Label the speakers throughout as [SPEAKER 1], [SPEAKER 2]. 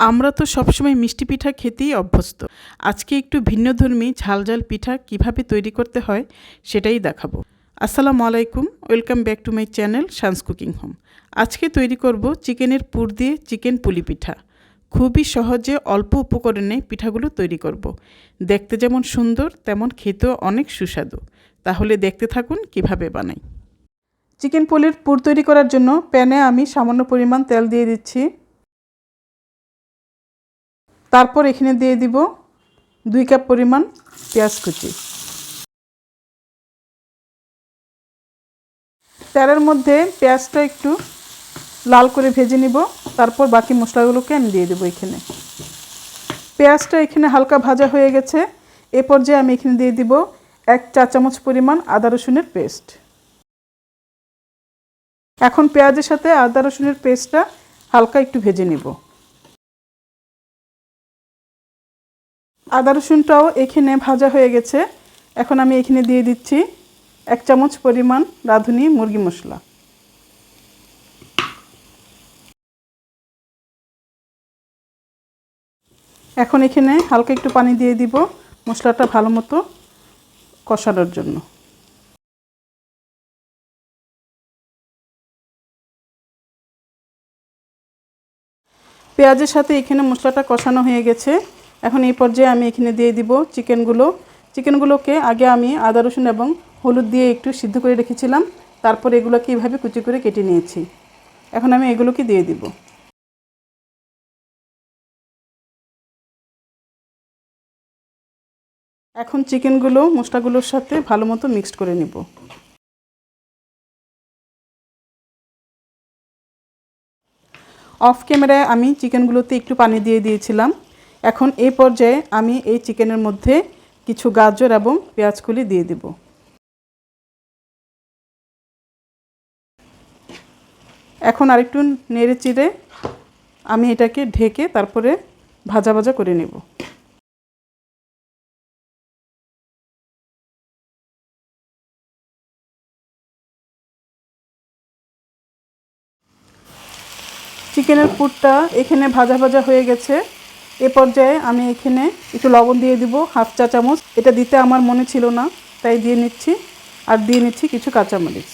[SPEAKER 1] আমরা তো সবসময় মিষ্টি পিঠা খেতেই অভ্যস্ত। আজকে একটু ভিন্নধর্মী ঝালঝাল পিঠা কীভাবে তৈরি করতে হয় সেটাই দেখাবো। আসসালামু আলাইকুম, welcome back to my channel San's cooking home. আজকে তৈরি করব চিকেনের পুর দিয়ে চিকেন পুলি পিঠা। খুবই সহজে অল্প উপকরণে পিঠাগুলো তৈরি করব। দেখতে যেমন সুন্দর, তেমন খেতেও অনেক সুস্বাদু। তাহলে দেখতে থাকুন কীভাবে বানাই। চিকেন পুলির পুর তৈরি করার জন্য প্যানে আমি সামান্য পরিমাণ তেল দিয়ে দিচ্ছি। তারপর এখানে দিয়ে দিব দুই কাপ পরিমাণ পেঁয়াজ কুচি। তেলের মধ্যে পেঁয়াজটা একটু লাল করে ভেজে নিব, তারপর বাকি মশলাগুলোকে আমি দিয়ে দেবো এখানে। পেঁয়াজটা এখানে হালকা ভাজা হয়ে গেছে, এ পর্যায়ে আমি এখানে দিয়ে দিব এক চা চামচ পরিমাণ আদা রসুনের পেস্ট। এখন পেঁয়াজের সাথে আদা রসুনের পেস্টটা হালকা একটু ভেজে নিব। আদা রসুনটাও এখানে ভাজা হয়ে গেছে। এখন আমি এখানে দিয়ে দিচ্ছি এক চামচ পরিমাণ রাঁধুনি মুরগি মশলা। এখন এখানে হালকা একটু পানি দিয়ে দিব মশলাটা ভালো মতো কষানোর জন্য। পেঁয়াজের সাথে এখানে মশলাটা কষানো হয়ে গেছে। এখন এই পর্যায়ে আমি এখানে দিয়ে দিব চিকেনগুলো। চিকেনগুলোকে আগে আমি আদা, রসুন এবং হলুদ দিয়ে একটু সিদ্ধ করে রেখেছিলাম। তারপর এগুলোকে এইভাবে কুচি করে কেটে নিয়েছি। এখন আমি এগুলোকে দিয়ে দিব। এখন চিকেনগুলো, মশলাগুলোর সাথে ভালো মতো মিক্সড করে নিব। অফ ক্যামেরায় আমি চিকেনগুলোতে একটু পানি দিয়ে দিয়েছিলাম। এখন এই পর্যায়ে আমি এই চিকেনের মধ্যে কিছু গাজর এবং পেঁয়াজকুলি দিয়ে দিব। এখন আরেকটু নেড়ে চিড়ে আমি এটাকে ঢেকে তারপরে ভাজা ভাজা করে নেব। চিকেনের পুরটা এখানে ভাজা ভাজা হয়ে গেছে। এ পর্যায়ে আমি এখানে একটু লবণ দিয়ে দিব, হাফ চা চামচ। এটা দিতে আমার মনে ছিল না, তাই দিয়ে নিচ্ছি। আর দিয়ে নিচ্ছি কিছু কাঁচামরিচ।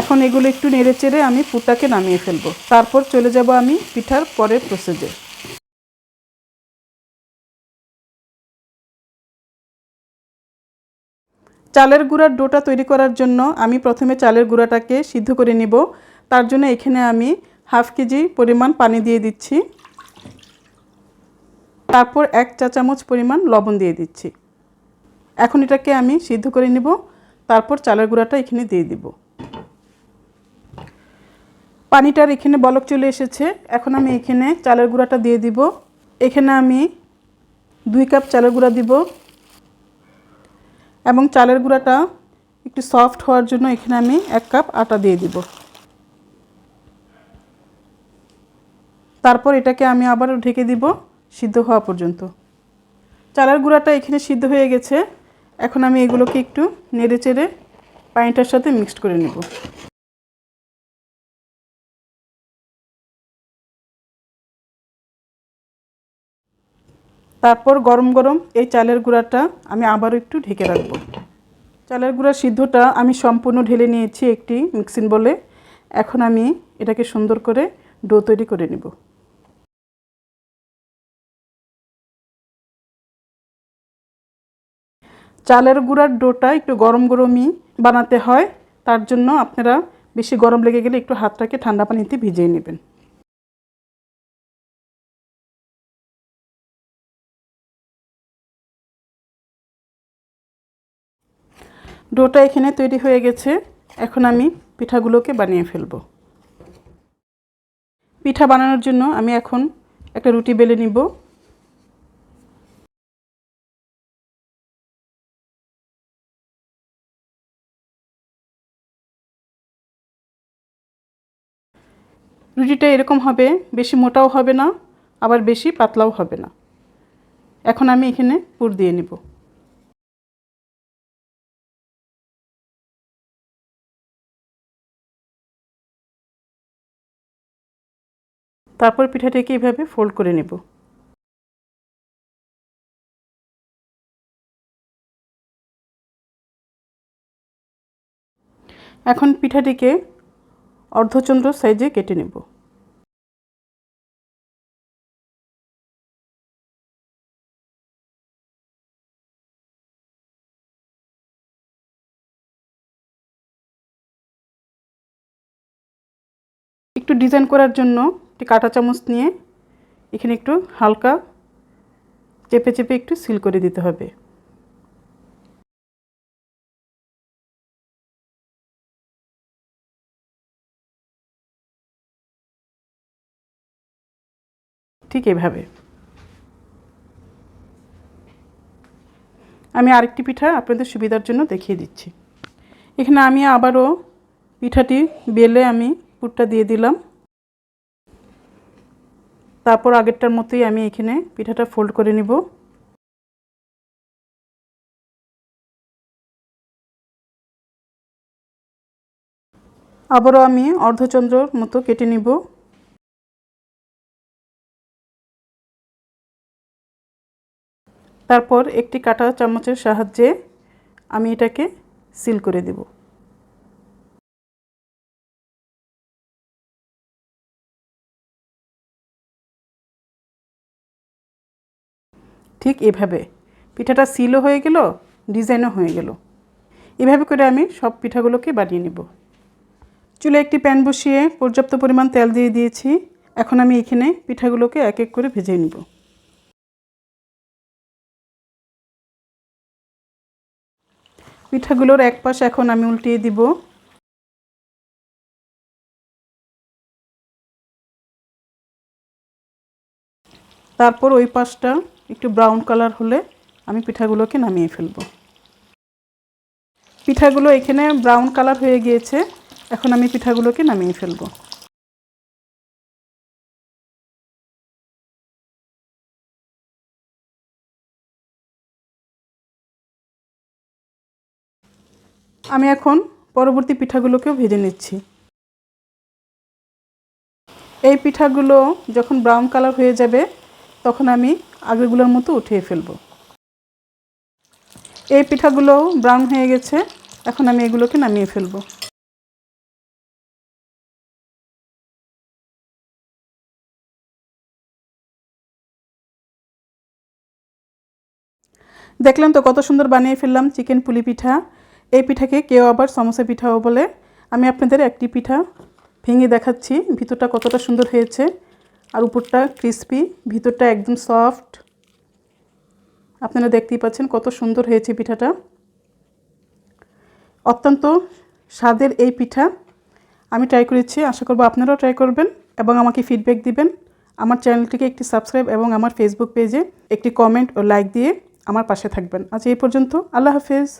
[SPEAKER 1] এখন এগুলো একটু নেড়ে চেড়ে আমি পুতাকে নামিয়ে ফেলব। তারপর চলে যাব আমি পিঠার পরের প্রসেসে চালের গুঁড়ার ডোটা তৈরি করার জন্য আমি প্রথমে চালের গুঁড়াটাকে সিদ্ধ করে নিব। তার জন্য এখানে আমি হাফ কেজি পরিমাণ পানি দিয়ে দিচ্ছি। তারপর এক চা চামচ পরিমাণ লবণ দিয়ে দিচ্ছি। এখন এটাকে আমি সিদ্ধ করে নিব, তারপর চালের গুঁড়াটা এখানে দিয়ে দিব। পানিটার এখানে বলক চলে এসেছে, এখন আমি এখানে চালের গুঁড়াটা দিয়ে দিব। এখানে আমি দুই কাপ চালের গুঁড়া দিব এবং চালের গুঁড়াটা একটু সফট হওয়ার জন্য এখানে আমি এক কাপ আটা দিয়ে দিব। তারপর এটাকে আমি আবারও ঢেকে দিব সিদ্ধ হওয়া পর্যন্ত। চালের গুঁড়াটা এখানে সিদ্ধ হয়ে গেছে। এখন আমি এগুলোকে একটু নেড়ে চেড়ে পানিটার সাথে মিক্সড করে নেব। তারপর গরম গরম এই চালের গুঁড়াটা আমি আবারও একটু ঢেকে রাখব। চালের গুঁড়ার সিদ্ধটা আমি সম্পূর্ণ ঢেলে নিয়েছি একটি মিক্সিং বলে। এখন আমি এটাকে সুন্দর করে ডো তৈরি করে নেব। চালের গুঁড়ার ডোটা একটু গরম গরমই বানাতে হয়। তার জন্য আপনারা বেশি গরম লেগে গেলে একটু হাতটাকে ঠান্ডা পানিতে ভিজিয়ে নেবেন। ডোটা এখানে তৈরি হয়ে গেছে। এখন আমি পিঠাগুলোকে বানিয়ে ফেলব। পিঠা বানানোর জন্য আমি এখন একটা রুটি বেলে নিব। রুটিটা এরকম হবে, বেশি মোটাও হবে না, আবার বেশি পাতলাও হবে না। এখন আমি এখানে পুর দিয়ে নিব। তারপর পিঠাটাকে এভাবে ফোল্ড করে নেব। এখন পিঠাটিকে অর্ধচন্দ্র সাইজে কেটে নেব। একটু ডিজাইন করার জন্য একটি কাঁটা চামচ নিয়ে এখানে একটু হালকা চেপে চেপে একটু সিল করে দিতে হবে। ঠিক এভাবে। আমি আরেকটি পিঠা আপনাদের সুবিধার জন্য দেখিয়ে দিচ্ছি। এখানে আমি আবারও পিঠাটি বেলে আমি পুরটা দিয়ে দিলাম। তারপর আগেরটার মতোই আমি এখানে পিঠাটা ফোল্ড করে নিব। আবারও আমি অর্ধচন্দ্রর মতো কেটে নিব। তারপর একটি কাটা চামচের সাহায্যে আমি এটাকে সিল করে দেব। ঠিক এভাবে। পিঠাটা সিলও হয়ে গেল, ডিজাইনও হয়ে গেল। এভাবে করে আমি সব পিঠাগুলোকে বানিয়ে নেব। চুলে একটি প্যান বসিয়ে পর্যাপ্ত পরিমাণ তেল দিয়ে দিয়েছি। এখন আমি এখানে পিঠাগুলোকে এক এক করে ভেজে নেব। পিঠাগুলোর এক পাশ এখন আমি উল্টিয়ে দিব। তারপর ওই পাশটা একটু ব্রাউন কালার হলে আমি পিঠাগুলোকে নামিয়ে ফেলব। পিঠাগুলো এখানে ব্রাউন কালার হয়ে গিয়েছে, এখন আমি পিঠাগুলোকে নামিয়ে ফেলব। আমি এখন পরবর্তী পিঠাগুলোকেও ভেজে নিচ্ছি। এই পিঠাগুলো যখন ব্রাউন কালার হয়ে যাবে, তখন আমি আগেরগুলোর মতো উঠিয়ে ফেলব। এই পিঠাগুলো ব্রাউন হয়ে গেছে, এখন আমি এগুলোকে নামিয়ে ফেলব। দেখলাম তো কত সুন্দর বানিয়ে ফেললাম চিকেন পুলি পিঠা। এই পিঠাকে কেউ আবার সমোসা পিঠাও বলে। আমি আপনাদের একটি পিঠা ভেঙে দেখাচ্ছি। ভিতরটা কতটা সুন্দর হয়েছে। আর উপরটা ক্রিসপি ভিতরটা একদম সফট আপনারা দেখতেই পাচ্ছেন কত সুন্দর হয়েছে পিঠাটা। অত্যন্ত স্বাদের এই পিঠা। আমি ট্রাই করেছি, আশা করব আপনারাও ট্রাই করবেন এবং আমাকে ফিডব্যাক দিবেন। আমার চ্যানেলটিকে একটি সাবস্ক্রাইব এবং আমার ফেসবুক পেজে একটি কমেন্ট ও লাইক দিয়ে আমার পাশে থাকবেন। আজ এই পর্যন্ত, আল্লাহ হাফেজ।